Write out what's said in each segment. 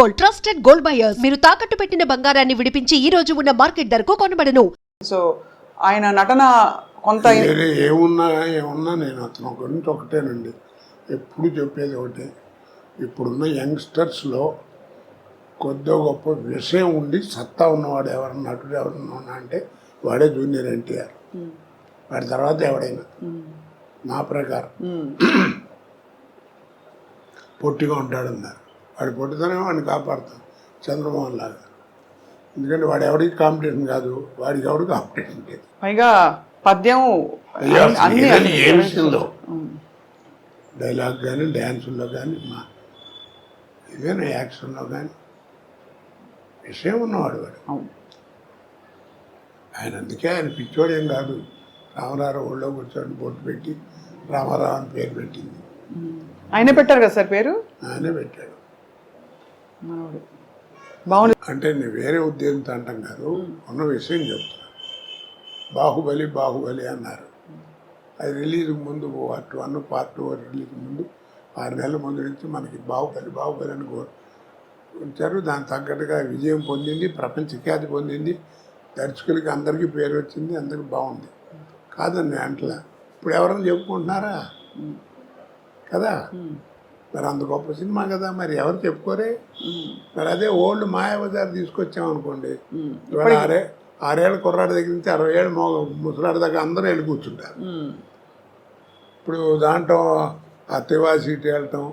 Gold trusted gold buyers. మీరు తాకట్టు పెట్టిన బంగారాన్ని విడిపించి ఈ రోజు ఉన్న మార్కెట్ ధరకు కొనబడను. సో ఆయన నటన కొంత వేరే ఏమున్నా ఏమున్నా నేను అతను గురించి ఒకటేనండి. ఎప్పుడు చెప్పేది ఒకటే. ఇప్పుడున్న యంగ్స్టర్స్లో కొద్దో గొప్ప విషయం ఉండి సత్తా ఉన్నవాడు ఎవరన్నా నటుడు ఎవరన్నా ఉన్నా అంటే వాడే జూనియర్ ఎన్టీఆర్. వాడి తర్వాత ఎవడైనా. నా ప్రకారం. పొట్టిగా ఉంటాడన్నారు వాడి పొట్టితోనే వాడిని కాపాడుతాం చంద్రమోహన్ లాగా. ఎందుకంటే వాడు ఎవరికి కాంపిటీషన్ కాదు వాడికి ఎవడు కాంపిటీషన్ లేదు. పైగా పద్యం ఏ విషయంలో. డైలాగ్ కానీ డ్యాన్సుల్లో కానీ మా ఏదైనా యాక్షన్లో కానీ విషయం ఉన్నవాడు వాడు. ఆయన అందుకే ఆయన పిచ్చోడేం కాదు. రామరావు ఒళ్ళో కూర్చొని బొట్టు పెట్టి రామారావు అని పేరు పెట్టింది. ఆయనే పెట్టారు కదా సార్ పేరు? ఆయనే పెట్టాడు. మనోడు. బాగుంది. అంటే నేను వేరే ఉద్దేశంతో అంటాం కాదు ఉన్న విషయం చెప్తున్నా. బాహుబలి బాహుబలి అన్నారు. అది రిలీజ్ ముందు part one part two release ముందు ఆరు నెలల ముందు నుంచి మనకి బాహుబలి బాహుబలి అని ఉంచారు. దాని తగ్గట్టుగా విజయం పొందింది ప్రపంచ ఖ్యాతి పొందింది. దర్శకులకి అందరికీ పేరు వచ్చింది అందరికి బాగుంది. కాదండి అంటలా. ఇప్పుడు ఎవరైనా చెప్పుకుంటున్నారా? కదా? మరి అంత గొప్ప సినిమా కదా మరి ఎవరు చెప్పుకోరే? మరి అదే ఓల్డ్ మాయాబజార్ తీసుకొచ్చాం అనుకోండి. ఇవాళ ఆరే ఆరేళ్ళ కుర్రాడి దగ్గర నుంచి అరవై ఏళ్ళు మో ముసలాడి దాకా అందరూ వెళ్ళి కూర్చుంటారు. ఇప్పుడు దాంట్లో ఆ తివా సీట్ వెళ్ళటం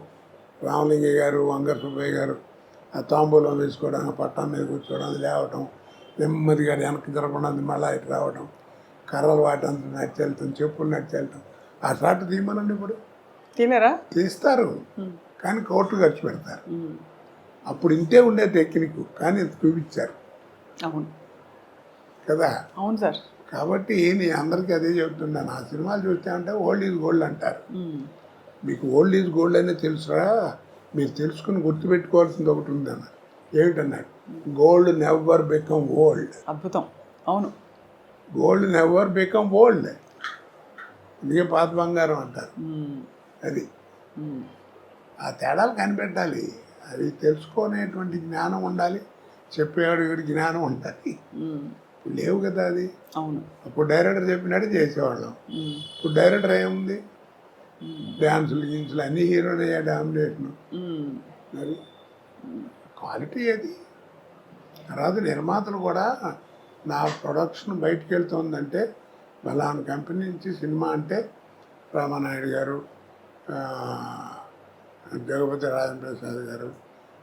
రామలింగయ్య గారు వంగర్ సుబ్బయ్య గారు ఆ తాంబూలం వేసుకోవడం పట్టం మీద కూర్చోవడం అది లేవటం నెమ్మదిగా వెనక్కి జరగకుండా మళ్ళీ ఇటు రావడం కర్రలు వాటంత నడిచి వెళ్తాం చెప్పులు నడిచి వెళ్తాం. ఆ షాట్ తీయమనండి ఇప్పుడు. తినేరా? తీస్తారు. కానీ కోట్లు ఖర్చు పెడతారు. అప్పుడు ఇంతే ఉండే టెక్నిక్ కానీ చూపించారు. అవును. కదా? అవును సార్. కాబట్టి నేను అందరికీ అదే చెప్తున్నాను. ఆ సినిమాలు చూస్తే అంటే ఓల్డ్ ఈజ్ గోల్డ్ అంటారు. మీకు ఓల్డ్ ఈజ్ గోల్డ్ అనే తెలుసురా? మీరు తెలుసుకుని గుర్తుపెట్టుకోవాల్సింది ఒకటి ఉంది అన్నారు ఏమిటన్నాడు గోల్డ్ నెవర్ బికమ్ ఓల్డ్. అద్భుతం. అవును. Gold never become old. అందుకే పాత బంగారం అంటారు. అది. ఆ తేడాలు కనిపెట్టాలి. అవి తెలుసుకునేటువంటి జ్ఞానం ఉండాలి. చెప్పేవాడు జ్ఞానం ఉండాలి. ఇప్పుడు లేవు కదా అది. అవును. అప్పుడు డైరెక్టర్ చెప్పినట్టు చేసేవాళ్ళం. ఇప్పుడు డైరెక్టర్ ఏముంది? డ్యాన్సులు గిన్సులు అన్ని హీరోనే డామినేషన్ ఉమ్. మరి క్వాలిటీ అది తర్వాత నిర్మాతలు కూడా నా ప్రొడక్షన్ బయటికి వెళ్తుందంటే బలాన్ కంపెనీ నుంచి సినిమా అంటే రామానాయుడు గారు జగపతి రాజేంద్ర ప్రసాద్ గారు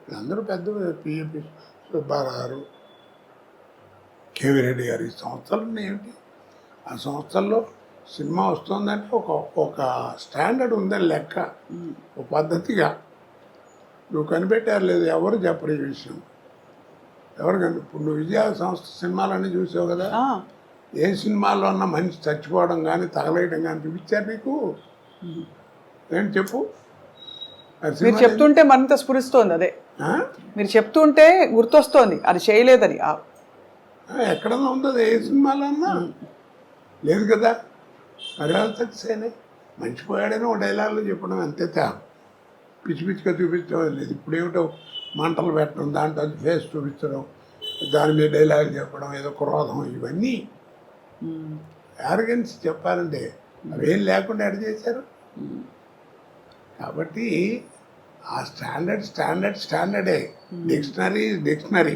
వీళ్ళందరూ పెద్ద పిఎపి సుబ్బారావు గారు కేవీ రెడ్డి గారు. ఈ సంస్థలు ఏమిటి? ఆ సంస్థల్లో సినిమా వస్తుందంటే ఒక ఒక స్టాండర్డ్ ఉందని లెక్క ఒక పద్ధతిగా. నువ్వు కనిపెట్టారు లేదు ఎవరు చెప్పరు ఈ విషయం. ఎవరు కని ఇప్పుడు నువ్వు విజయ సంస్థ సినిమాలన్నీ చూసావు కదా. ఏ సినిమాల్లో ఉన్న మనిషి చచ్చిపోవడం కానీ తగలేయడం కానీ చూపించారు నీకు? ఏంటి చెప్పు? మీరు చెప్తుంటే మరింత స్ఫురిస్తోంది అదే? మీరు చెప్తుంటే గుర్తొస్తోంది అది చేయలేదని. ఎక్కడన్నా ఉందో? ఏ సినిమాలో అన్నా లేదు కదా. మరి సక్సెస్ మంచిపోయాడని ఒక డైలాగులు చెప్పడం అంతే తా. పిచ్చి పిచ్చిగా చూపించడం లేదు. ఇప్పుడు ఏమిటో మంటలు పెట్టడం దాంట్లో ఫేస్ చూపించడం దాని మీద డైలాగ్ చెప్పడం ఏదో క్రోధం ఇవన్నీ. ఉమ్. యారగెన్స్ చెప్పాలంటే అవేం లేకుండా ఎడ చేశారు? కాబట్టి ఆ స్టాండర్డ్ స్టాండర్డ్ స్టాండర్డే. Dictionary dictionary.